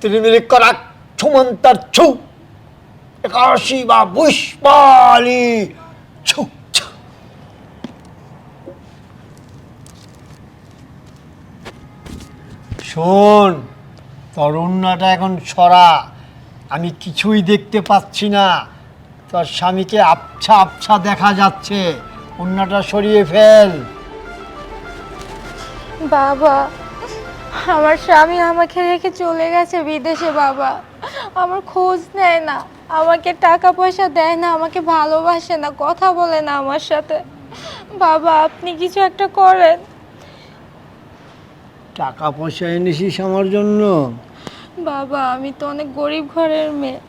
ত্রিমিলিকরাক ছুমন্তার ছু, একাশি বা পুষ্পালি ছু। শোন তোর উন্নাটা এখন ছড়া আমি কিছুই দেখতে পাচ্ছি না তোর স্বামীকে আবছা আবছা দেখা যাচ্ছে উন্নাটা সরিয়ে ফেল বাবা আমার স্বামী আমাকে রেখে চলে গেছে বিদেশে বাবা। আমার খোঁজ নেয় না আমাকে টাকা পয়সা দেয় না আমাকে ভালোবাসে না কথা বলে না আমার সাথে। বাবা আপনি কিছু একটা করেন। টাকা পয়সা এনেছিস আমার জন্য? বাবা আমি তো অনেক গরিব ঘরের মেয়ে।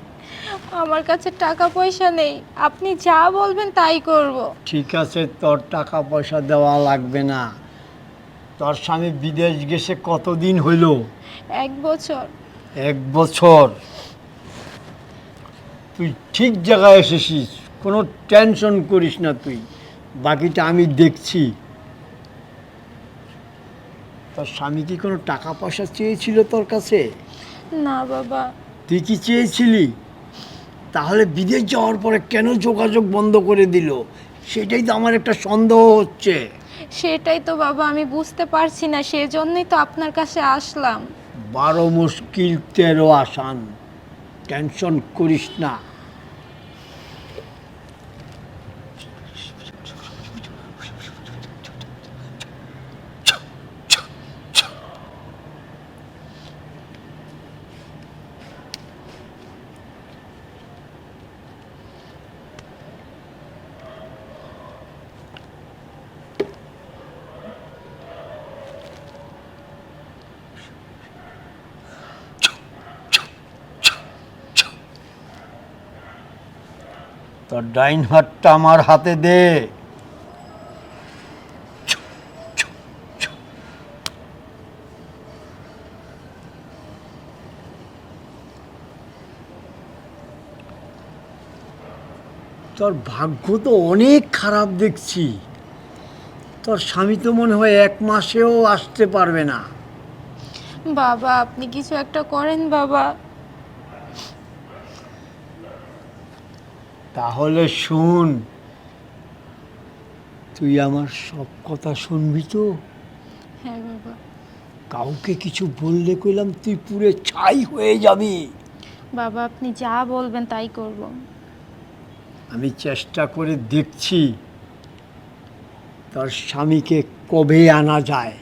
আমার কাছে টাকা পয়সা নেই। আপনি যা বলবেন তাই করব। ঠিক আছে তোর টাকা পয়সা দেওয়া লাগবে না। তোর স্বামী বিদেশ গেছে কতদিন হইল? এক বছর। এক বছর। তুই ঠিক জায়গায় এসেছিস কোনো টেনশন করিস না তুই। বাকিটা আমি দেখছি। তোর স্বামী কি কোনো টাকা পয়সা চেয়েছিল তোর কাছে? না বাবা। তুই কি চেয়েছিলি? তাহলে বিদেশ যাওয়ার পরে কেন যোগাযোগ বন্ধ করে দিল? সেটাই তো আমার একটা সন্দেহ হচ্ছে। সেটাই তো বাবা, আমি বুঝতে পারছি না, সেজন্যই তো আপনার কাছে আসলাম। বারো মুশকিল, তেরো আসান। টেনশন করিস না। তোর ডাইন হাতটা আমার হাতে দে। তোর ভাগ্য তো অনেক খারাপ দেখছি। তোর স্বামী তো মনে হয় এক মাসেও আসতে পারবে না। বাবা আপনি কিছু একটা করেন বাবা। তাহলে শুন। তুই আমার সব কথা শুনবি তো? হ্যাঁ বাবা। কাউকে কিছু বললে কইলাম তুই পুরে ছাই হয়ে যাবি। বাবা আপনি যা বলবেন তাই করব। আমি চেষ্টা করে দেখছি তার স্বামীকে কবে আনা যায়।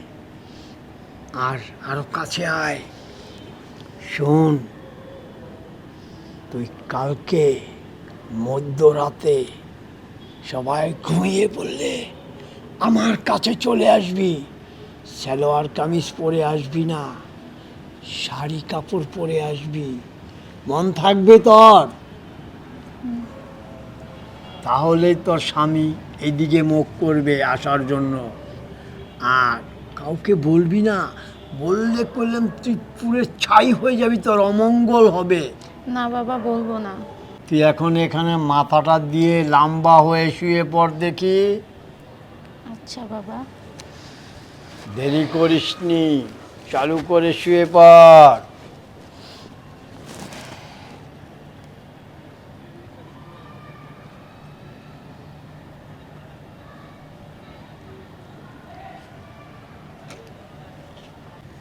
আর আরও কাছে আয়। শোন তুই কালকে মধ্যরাতে সবাই ঘুমিয়ে পড়লে আমার কাছে চলে আসবি। সালোয়ার কামিজ পরে আসবি না, শাড়ি কাপড় পরে আসবি। মন থাকবে তোর। তাহলে তোর স্বামী এদিকে মুখ করবে আসার জন্য। আর কাউকে বলবি না, বললে করলাম তুই পুরে ছাই হয়ে যাবি তোর, অমঙ্গল হবে। না বাবা, বলব না। তুই এখন এখানে মাথাটা দিয়ে লম্বা হয়ে শুয়ে পড় দেখি। আচ্ছা বাবা। দেরি করিসনি চালু করে শুয়ে পড়।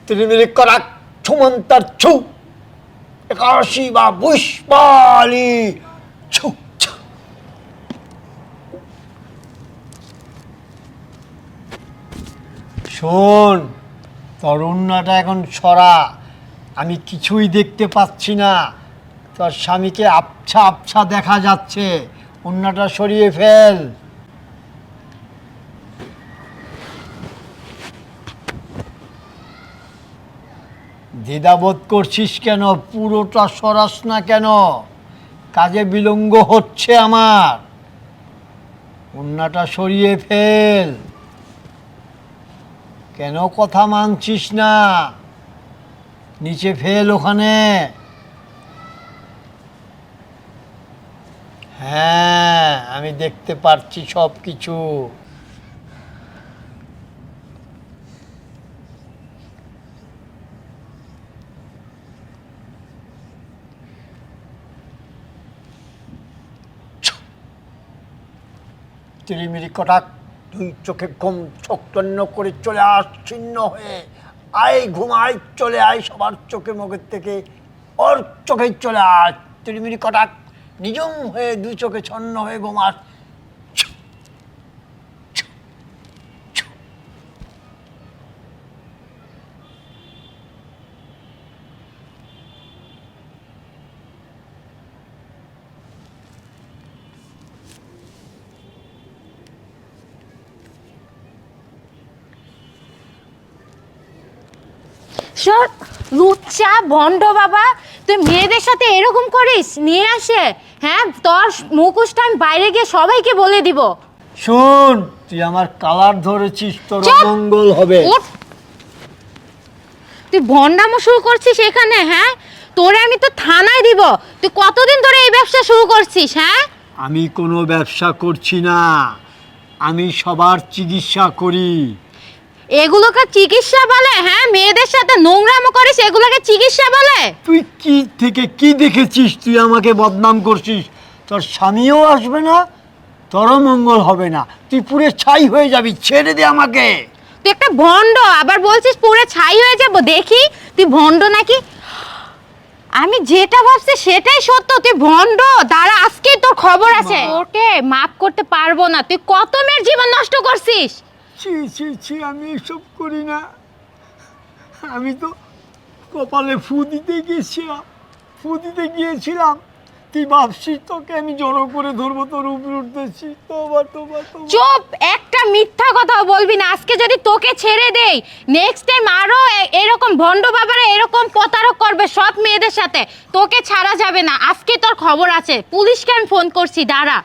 ত্রিমিলিকরাক ছুমন্তার ছু একাশি বা পুষ্পালি। শোন তোর উন্নাটা এখন ছড়া আমি কিছুই দেখতে পাচ্ছি না। তোর স্বামীকে আবছা আবছা দেখা যাচ্ছে। উন্নাটা সরিয়ে ফেল। দ্বিধাবোধ করছিস কেন? পুরোটা সরাস না কেন? কাজে বিলম্ব হচ্ছে আমার। উন্নাটা সরিয়ে ফেল। কেন কথা মানছিস না? নিচে ফেল ওখানে। হ্যাঁ আমি দেখতে পারছি সব কিছু তিরিমিরি কটাক দুই চোখে ঘুম চোখটন্য করে চলে আচ্ছিন্ন ছিন্ন হয়ে। আয় ঘুমাই চলে আয়, সবার চোখে মুখের থেকে। ওর চোখে চলে আয়। তিরিমিরি কটাক নিজম হয়ে দুই চোখে ছন্ন হয়ে ঘুমাস সর লুচ্চা ভণ্ড বাবা তুই মেয়েদের সাথে এরকম করিস? নিয়ে আসে। হ্যাঁ তোর মুখোশটা আমি বাইরে গিয়ে সবাইকে বলে দিব। শোন তুই আমার কালার ধরেছিস তোর চুপ! মঙ্গল হবে। উঠ! তুই ভণ্ডামো শুরু করছিস এখানে হ্যাঁ? তোরে আমি তো থানায় দিব। তুই কতদিন ধরে এই ব্যবসা শুরু করছিস হ্যাঁ? আমি কোনো ব্যবসা করছি না। আমি সবার চিকিৎসা করি। এগুলোকে চিকিৎসা বলে? হ্যাঁ মেয়েদের সাথে নোংরামো করিস এগুলোকে চিকিৎসা বলে? তুই কি থেকে কি দেখেছিস? তুই আমাকে বদনাম করছিস। তোর স্বামীও আসবে না তোরও মঙ্গল হবে না। তুই পুরে ছাই হয়ে যাবি ছেড়ে দে আমাকে। তুই একটা ভণ্ড আবার বলছিস পুরো ছাই হয়ে যাব দেখি তুই ভণ্ড নাকি? আমি যেটা ভাবছি সেটাই সত্য তুই ভণ্ড দাঁড়া আজকেই তোর খবর আছে। ওকে মাফ করতে পারব না। তুই কত মেয়ের জীবন নষ্ট করছিস? ছি ছি ছি, আমি এসব করি না। আমি তো কপালে ফু দিতে গিয়েছিলাম, ফু দিতে গিয়েছিলাম। তুই ভাবছিস তোকে আমি জড়ো করে ধরবো, তোর উপরে উঠতেছি। তোবা তোবা চুপ, একটা মিথ্যা কথা বলবি না। আজকে যদি তোকে ছেড়ে দেই নেক্সট টাইম আরও এরকম ভণ্ড বাবারা এরকম প্রতারক করবে সব মেয়েদের সাথে, তোকে ছাড়া যাবে না। আজকে তোর খবর আছে। পুলিশকে আমি ফোন করছি, দাঁড়া।